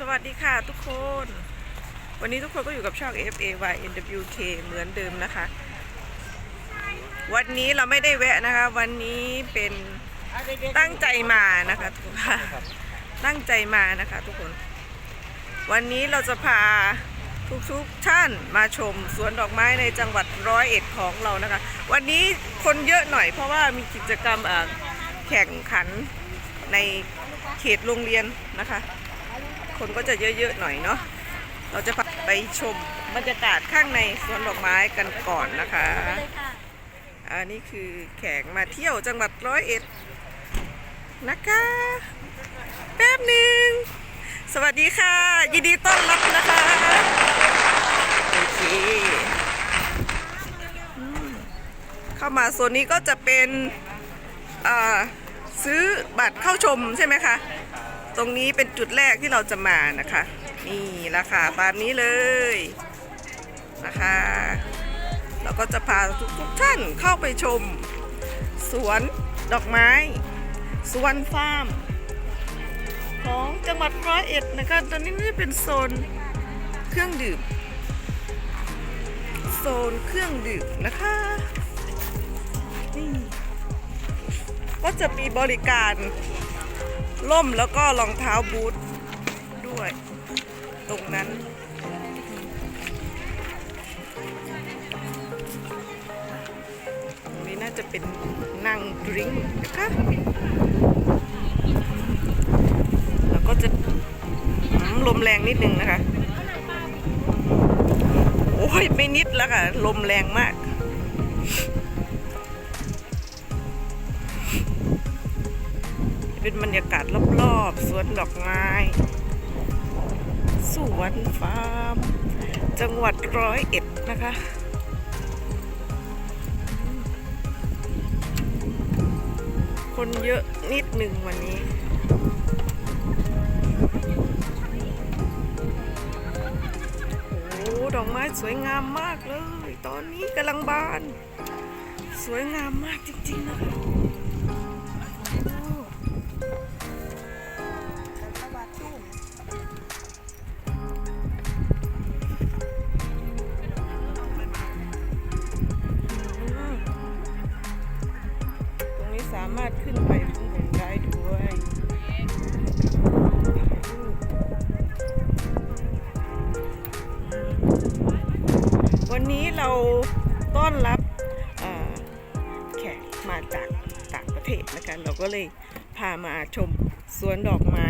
สวัสดีค่ะทุกคน วันนี้ทุกคนก็อยู่กับช่อง FAY NWK เหมือนเดิมนะคะ วันนี้เราไม่ได้แวะนะคะ วันนี้เป็นตั้งใจมานะคะทุกคนตั้งใจมานะคะทุกคน วันนี้เราจะพาทุกๆท่านมาชมสวนดอกไม้ในจังหวัดร้อยเอ็ดของเรานะคะ วันนี้คนเยอะหน่อยเพราะว่ามีกิจกรรมแข่งขันในเขตโรงเรียนนะคะ คนก็จะเยอะๆหน่อยเนาะเราจะไปชมบรรยากาศข้างในสวนดอกไม้กันก่อนนะคะ อันนี้คือแขกมาเที่ยวจังหวัดร้อยเอ็ดนะคะ แป๊บหนึ่ง สวัสดีค่ะ ยินดีต้อนรับนะคะ โอเค เข้ามาโซนนี้ก็จะเป็นอ่าซื้อบัตรเข้าชมใช่ไหมคะ ตรงนี้เป็นจุดแรกที่เราจะมานะคะ นี่ราคาตามนี้เลยนะคะเราก็จะพาทุกทุกท่านเข้าไปชม สวนดอกไม้ สวนฟาร์ม ของจังหวัดร้อยเอ็ดนะคะ ตอนนี้นี่เป็นโซนเครื่องดื่ม โซนเครื่องดื่มนะคะนี่ก็จะมีบริการ ล่มแล้วก็รองเท้าบูทด้วย ตรงนั้น ตรงนี้น่าจะเป็นนั่งดริงนะคะแล้วก็จะลมแรงนิดนึงนะคะโอ้ยไม่นิดแล้วค่ะ ลมแรงมาก เป็นบรรยากาศรอบๆสวนดอกไม้ สวนฟาร์ม จังหวัดร้อยเอ็ดนะคะคนเยอะนิดหนึ่งวันนี้ โอ้โหดอกไม้สวยงามมากเลย ตอนนี้กำลังบาน สวยงามมากจริงๆนะคะามารถขึ้นไปข้างบนได้ด้วยวันนี้เราต้อนรับแขกมาจากต่างประเทศนะคะเราก็เลยพามาชมสวนดอกไม้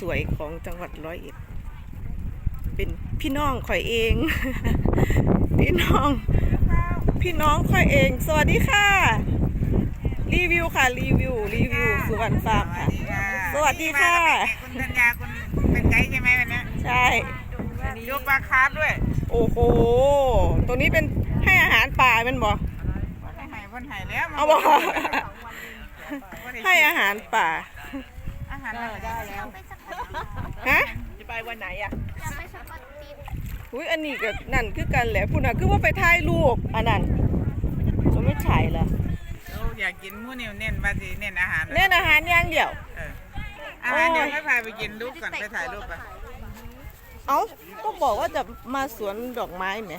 สวยๆ ของจังหวัดร้อยเอ็ด เป็นพี่น้องข่อยเอง พี่น้อง พี่น้องข่อยเอง สวัสดีค่ะ รีวิวค่ะ รีวิว รีวิวสวนฟาร์มค่ะ สวัสดีค่ะ คุณธัญญาคุณเป็นไกด์ใช่ไหมวันเนี้ยใช่ ยกปลาคาร์ฟด้วยโอ้โห ตัวนี้เป็นให้อาหารป่าเป็นบ่พ่นไห่พ่นไห่แล้วเอาบอกให้อาหารป่า อาหารได้ได้แล้วฮะ จะไปวันไหนอะอุ้ยอันนี้ก็นั่นคือกันแหละพูดน่ะ คือว่าไปถ่ายรูปอันนั้นจะไม่ถ่ายเหร อเราอยากกินมื้อนี่เน้นว่าสิเน้นอาหารเล่นอาหารอย่างเดียว เอออาหารเดี๋ยวให้พาไปกินรูปก่อนไปถ่ายรูปไปเอ้าก็บอกว่าจะมาสวนดอกไม้ไหม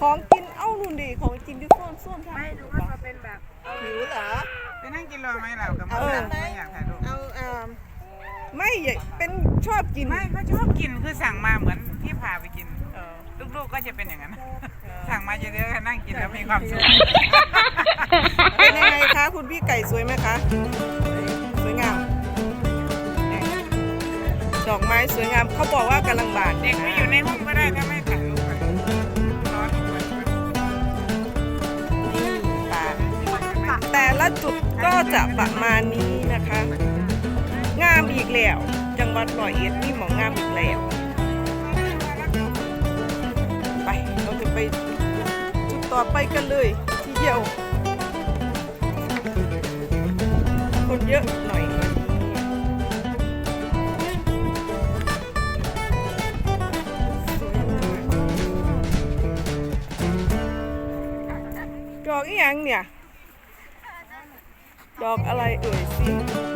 ของกินเอ้านุ่นดิของกินที่ส้วนส้วนทางไม่ดูว่าเป็นแบบหิวเหรอ ไปนั่งกินรอไหมเรากับเอมือไม่อยากถ่ายรูปเอาเอ่อไม่อยากเป็นชอบกิน ไม่เขาชอบกินคือสั่งมาเหมือนที่พาไปกิน ลูกๆก็จะเป็นอย่างนั้นสั่งมาเยอะๆก็นั่งกินแล้วมีความสุขเป็นยังไงคะคุณพี่ไก่สวยไหมคะสวยงามดอกไม้สวยงามเขาบอกว่ากำลังบานเด็กไม่อยู่ในห้องก็ได้ถ้าไม่ถ่ายรูปไปร้อนป่าแต่ละจุดก็จะประมาณนี้นะคะ งามอีกแล้ว จังหวัดร้อยเอ็ดนี่หมองงามอีกแล้ว จะไปจุดต่อไปกันเลย ทีเดียว คนเยอะหน่อยดอกอีหยังเนี่ย ดอกอะไรเอ่ยสิ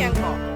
Yang?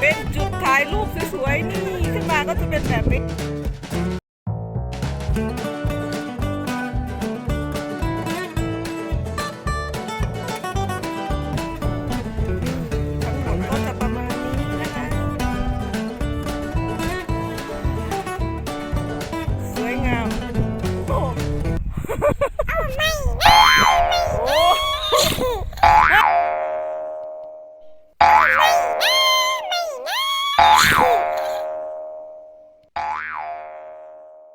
เป็นจุดถ่ายรูปสวยๆนี่ ขึ้นมาก็จะเป็นแบบนี้